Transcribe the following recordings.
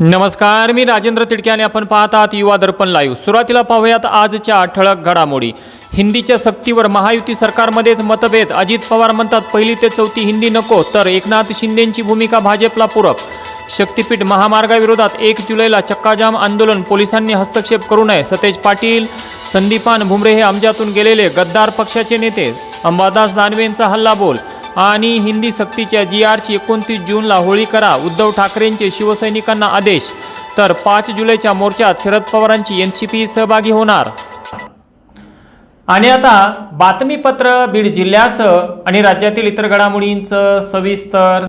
नमस्कार मी राजेंद्र तिडके आणि आपण पाहत आहात युवा दर्पण लाईव्ह सुरुवातीला पाहूयात आजच्या ठळक घडामोडी. हिंदीच्या सक्तीवर महायुती सरकारमध्येच मतभेद. अजित पवार म्हणतात पहिली ते चौथी हिंदी नको तर एकनाथ शिंदेंची भूमिका भाजपला पूरक. शक्तीपीठ महामार्गाविरोधात एक जुलैला चक्काजाम आंदोलन. पोलिसांनी हस्तक्षेप करू नये. सतेज पाटील संदीपान भुमरे हे आमच्यातून गेलेले गद्दार पक्षाचे नेते. अंबादास दानवेंचा हल्ला बोल. आणि हिंदी सक्तीच्या जी आरची एकोणतीस जूनला होळी करा उद्धव ठाकरेंचे शिवसैनिकांना आदेश. तर पाच जुलैच्या मोर्चात शरद पवारांची एन सी पी सहभागी होणार. आणि आता बातमीपत्र बीड जिल्ह्याचं आणि राज्यातील इतर घडामोडींचं सविस्तर.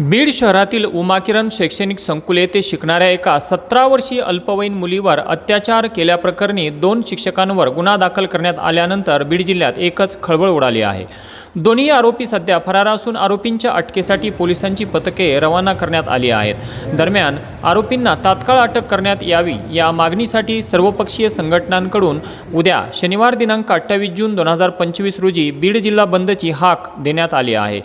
बीड शहरातील उमाकिरण शैक्षणिक संकुल येथे शिकणाऱ्या एका सतरा वर्षीय अल्पवयीन मुलीवर अत्याचार केल्याप्रकरणी दोन शिक्षकांवर गुन्हा दाखल करण्यात आल्यानंतर बीड जिल्ह्यात एकच खळबळ उडाली आहे. दोन्ही आरोपी सध्या फरार असून आरोपींच्या अटकेसाठी पोलिसांची पथके रवाना करण्यात आली आहेत. दरम्यान आरोपींना तात्काळ अटक करण्यात यावी या मागणीसाठी सर्वपक्षीय संघटनांकडून उद्या शनिवार दिनांक अठ्ठावीस जून दोन हजार पंचवीस रोजी बीड जिल्हा बंदची हाक देण्यात आली आहे.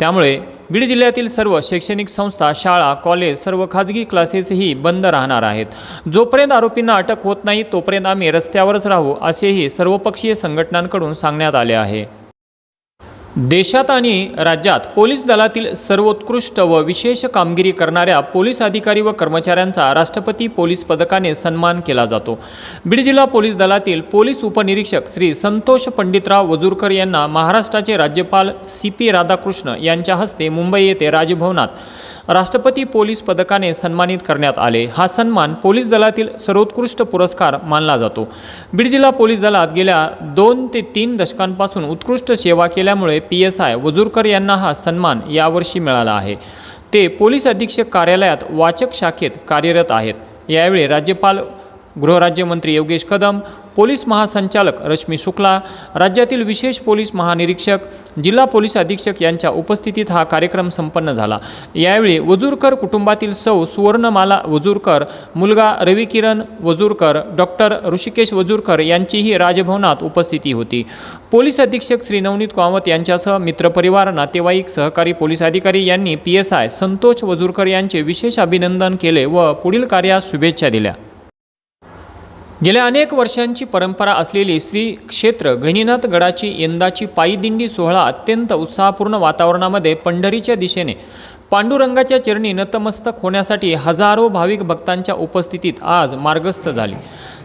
त्यामुळे बीड जिल्ह्यातील सर्व शैक्षणिक संस्था शाळा कॉलेज सर्व खाजगी क्लासेसही बंद राहणार आहेत. जोपर्यंत आरोपींना अटक होत नाही तोपर्यंत आम्ही रस्त्यावरच राहू असेही सर्वपक्षीय संघटनांकडून सांगण्यात आले आहे. देशात आणि राज्यात पोलीस दलातील सर्वोत्कृष्ट व विशेष कामगिरी करणाऱ्या पोलीस अधिकारी व कर्मचाऱ्यांचा राष्ट्रपती पोलीस पदकाने सन्मान केला जातो. बीड जिल्हा पोलीस दलातील पोलीस उपनिरीक्षक श्री संतोष पंडितराव वजूरकर यांना महाराष्ट्राचे राज्यपाल सी पी राधाकृष्ण यांच्या हस्ते मुंबई येथे राजभवनात राष्ट्रपती पोलीस पदकाने सन्मानित करण्यात आले. हा सन्मान पोलीस दलातील सर्वोत्कृष्ट पुरस्कार मानला जातो. बीड जिल्हा पोलीस दलात गेल्या दोन ते तीन दशकांपासून उत्कृष्ट सेवा केल्यामुळे पी एस आय वजूरकर यांना हा सन्मान यावर्षी मिळाला आहे. ते पोलीस अधीक्षक कार्यालयात वाचक शाखेत कार्यरत आहेत. यावेळी राज्यपाल गृहराज्यमंत्री योगेश कदम पोलीस महासंचालक रश्मी शुक्ला राज्यातील विशेष पोलीस महानिरीक्षक जिल्हा पोलीस अधीक्षक यांच्या उपस्थितीत हा कार्यक्रम संपन्न झाला. यावेळी वजूरकर कुटुंबातील सौ सुवर्णमाला वजूरकर मुलगा रविकिरण वजूरकर डॉक्टर ऋषिकेश वजूरकर यांचीही राजभवनात उपस्थिती होती. पोलीस अधीक्षक श्री नवनीत कामत यांच्यासह मित्रपरिवार नातेवाईक सहकारी पोलीस अधिकारी यांनी P S I Santosh Vajurkar यांचे विशेष अभिनंदन केले व पुढील कार्यास शुभेच्छा दिल्या. गेल्या अनेक वर्षांची परंपरा असलेली श्री क्षेत्र गहिनीनाथ गडाची यंदाची पायी दिंडी सोहळा अत्यंत उत्साहपूर्ण वातावरणामध्ये पंढरीच्या दिशेने पांडुरंगाच्या चरणी नतमस्तक होण्यासाठी हजारो भाविक भक्तांच्या उपस्थितीत आज मार्गस्थ झाली.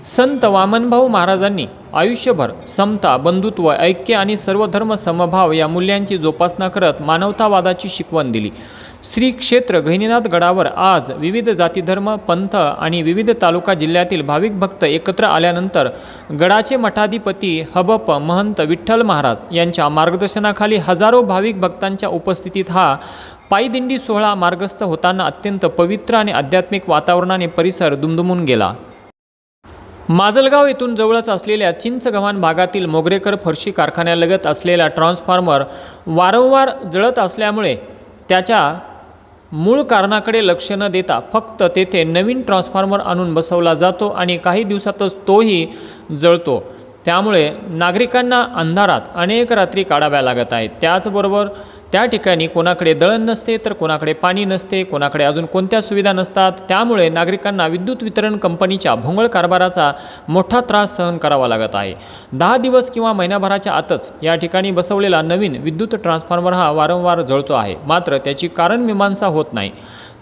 संत वामनभाऊ महाराजांनी आयुष्यभर समता बंधुत्व ऐक्य आणि सर्वधर्म समभाव या मूल्यांची जोपासना करत मानवतावादाची शिकवण दिली. श्री क्षेत्र गहिनीनाथ गडावर आज विविध जातीधर्म पंथ आणि विविध तालुका जिल्ह्यातील भाविक भक्त एकत्र आल्यानंतर गडाचे मठाधिपती हबप महंत विठ्ठल महाराज यांच्या मार्गदर्शनाखाली हजारो भाविक भक्तांच्या उपस्थितीत हा पायदिंडी सोहळा मार्गस्थ होताना अत्यंत पवित्र आणि आध्यात्मिक वातावरणाने परिसर दुमदुमून गेला. माजलगाव येथून जवळच असलेल्या चिंचगव्हाण भागातील मोगरेकर फरशी कारखान्यालगत असलेला ट्रान्सफॉर्मर वारंवार जळत असल्यामुळे त्याच्या मूळ कारणाकडे लक्ष न देता फक्त तेथे नवीन ट्रान्सफॉर्मर आणून बसवला जातो आणि काही दिवसातच तोही जळतो. त्यामुळे नागरिकांना अंधारात अनेक रात्री काढाव्या लागत आहेत. त्याचबरोबर त्या ठिकाणी कोणाकडे दळण नसते तर कोणाकडे पाणी नसते कोणाकडे अजून कोणत्या सुविधा नसतात त्यामुळे नागरिकांना विद्युत वितरण कंपनीच्या भोंगळ कारभाराचा मोठा त्रास सहन करावा लागत आहे. दहा दिवस किंवा महिनाभराच्या आतच या ठिकाणी बसवलेला नवीन विद्युत ट्रान्सफॉर्मर हा वारंवार जळतो आहे. मात्र त्याची कारण मीमांसा होत नाही.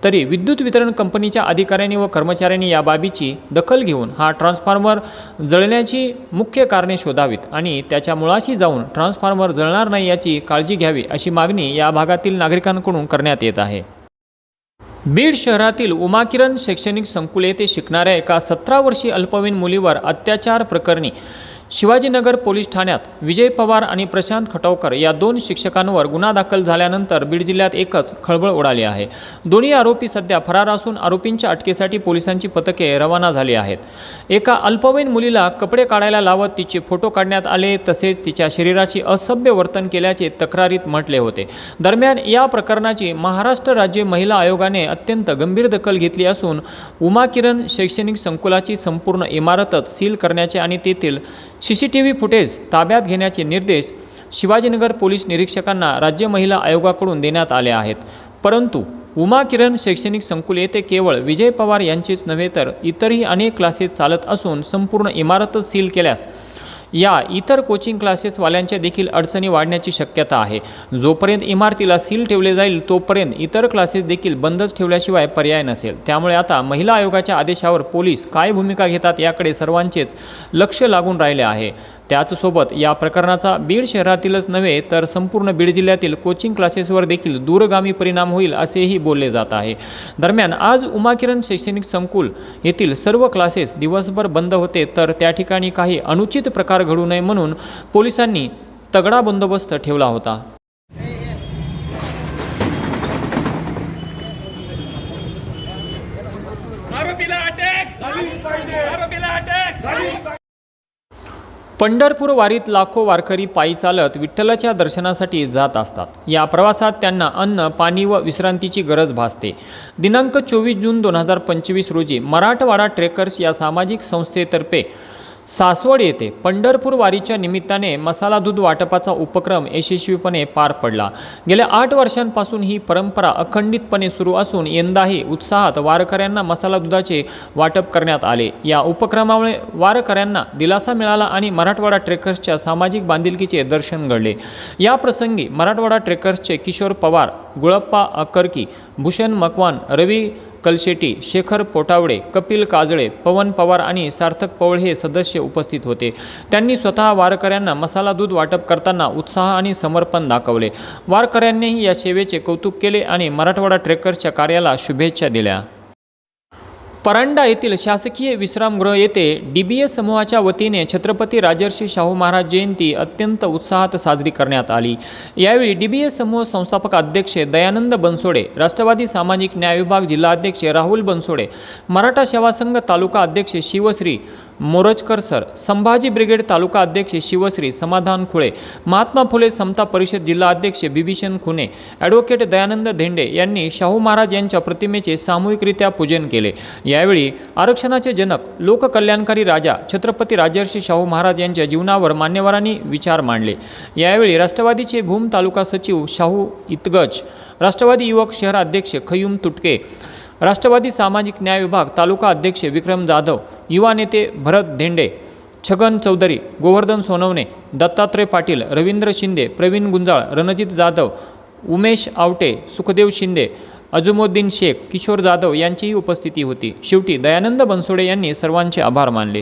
तरी विद्युत वितरण कंपनीच्या अधिकाऱ्यांनी व कर्मचाऱ्यांनी या बाबीची दखल घेऊन हा ट्रान्सफॉर्मर जळण्याची मुख्य कारणे शोधावीत आणि त्याच्या मुळाशी जाऊन ट्रान्सफॉर्मर जळणार नाही याची काळजी घ्यावी अशी मागणी या भागातील नागरिकांकडून करण्यात येत आहे. बीड शहरातील उमाकिरण शैक्षणिक संकुल येथे शिकणाऱ्या एका सतरा वर्षीय अल्पवयीन मुलीवर अत्याचार प्रकरणी शिवाजीनगर पोलीस ठाण्यात विजय पवार आणि प्रशांत खटवकर या दोन शिक्षकांवर गुन्हा दाखल झाल्यानंतर बीड जिल्ह्यात एकच खळबळ उडाली आहे. दोन्ही आरोपी सध्या फरार असून आरोपींच्या अटकेसाठी पोलिसांची पथके रवाना झाली आहेत. एका अल्पवयीन मुलीला कपडे काढायला लावत तिचे फोटो काढण्यात आले तसेच तिच्या शरीराची असभ्य वर्तन केल्याचे तक्रारीत म्हटले होते. दरम्यान या प्रकरणाची महाराष्ट्र राज्य महिला आयोगाने अत्यंत गंभीर दखल घेतली असून उमा किरण शैक्षणिक संकुलाची संपूर्ण इमारतच सील करण्याचे आणि तेथील C C T V footage ताब्यात घेण्याचे निर्देश शिवाजीनगर पोलीस निरीक्षकांना राज्य महिला आयोगाकडून देण्यात आले आहेत. परंतु उमा किरण शैक्षणिक संकुल येथे केवळ विजय पवार यांचेच नव्हे तर इतरही अनेक क्लासेस चालत असून संपूर्ण इमारतच सील केल्यास या इतर कोचिंग क्लासेसवाल्यांच्या देखील अडचणी वाढण्याची शक्यता आहे. जोपर्यंत इमारतीला सील ठेवले जाईल तोपर्यंत इतर क्लासेस देखील बंदच ठेवल्याशिवाय पर्याय नसेल. त्यामुळे आता महिला आयोगाच्या आदेशावर पोलीस काय भूमिका घेतात याकडे सर्वांचेच लक्ष लागून राहिले आहे. त्याचसोबत या प्रकरणाचा बीड शहरातीलच नव्हे तर संपूर्ण बीड जिल्ह्यातील कोचिंग क्लासेसवर देखील दूरगामी परिणाम होईल असेही बोलले जात आहे. दरम्यान आज उमाकिरण शैक्षणिक संकुल येथील सर्व क्लासेस दिवसभर बंद होते तर त्या ठिकाणी काही अनुचित प्रकार घडू नये म्हणून पोलिसांनी तगडा बंदोबस्त ठेवला होता. आरोपीला अटक! आरोपीला अटक! पंढरपूर वारीत लाखो वारकरी पायी चालत विठ्ठलाच्या दर्शनासाठी जात असतात. या प्रवासात त्यांना अन्न पाणी व विश्रांतीची गरज भासते. दिनांक चोवीस जून दोन हजार पंचवीस रोजी मराठवाडा ट्रेकर्स या सामाजिक संस्थेतर्फे सासवड येथे पंढरपूर वारीच्या निमित्ताने मसाला दूध वाटपाचा उपक्रम यशस्वीपणे पार पडला. गेल्या आठ वर्षांपासून ही परंपरा अखंडितपणे सुरू असून यंदाही उत्साहात वारकऱ्यांना मसाला दुधाचे वाटप करण्यात आले. या उपक्रमामुळे वारकऱ्यांना दिलासा मिळाला आणि मराठवाडा ट्रेकर्सच्या सामाजिक बांधिलकीचे दर्शन घडले. या प्रसंगी मराठवाडा ट्रेकर्सचे किशोर पवार गुळप्पा अकरकी भूषण मकवान रवी कलशेटी शेखर पोटावडे कपिल काजळे पवन पवार आणि सार्थक पवळ हे सदस्य उपस्थित होते. त्यांनी स्वतः वारकऱ्यांना मसाला दूध वाटप करताना उत्साह आणि समर्पण दाखवले. वारकऱ्यांनीही या सेवेचे कौतुक केले आणि मराठवाडा ट्रेकर्सच्या कार्याला शुभेच्छा दिल्या. परांडा येथील शासकीय विश्रामगृह येथे डी बी एस समूहाच्या वतीने छत्रपती राजर्षी शाहू महाराज जयंती अत्यंत उत्साहात साजरी करण्यात आली. यावेळी डी बी एस समूह संस्थापक अध्यक्ष दयानंद बनसोडे राष्ट्रवादी सामाजिक न्याय विभाग जिल्हा अध्यक्ष राहुल बनसोडे मराठा सेवा संघ तालुका अध्यक्ष शिवश्री मोरजकर सर संभाजी ब्रिगेड तालुका अध्यक्ष शिवश्री समाधान खुळे महात्मा फुले समता परिषद जिल्हा अध्यक्ष बिभीषण खुने ॲडव्होकेट दयानंद धेंडे यांनी शाहू महाराज यांच्या प्रतिमेचे सामूहिकरित्या पूजन केले. यावेळी आरक्षणाचे जनक लोककल्याणकारी राजा छत्रपती राजर्षी शाहू महाराज यांच्या जीवनावर मान्यवरांनी विचार मांडले. यावेळी राष्ट्रवादीचे भूम तालुका सचिव शाहू इतगज राष्ट्रवादी युवक शहर अध्यक्ष खयूम तुटके राष्ट्रवादी सामाजिक न्याय विभाग तालुका अध्यक्ष विक्रम जाधव युवा नेते भरत धेंडे छगन चौधरी गोवर्धन सोनवणे दत्तात्रय पाटील रवींद्र शिंदे प्रवीण गुंजाळ रणजित जाधव उमेश आवटे सुखदेव शिंदे अजुमोद्दीन शेख किशोर जाधव यांचीही उपस्थिती होती. शेवटी दयानंद बनसोडे यांनी सर्वांचे आभार मानले.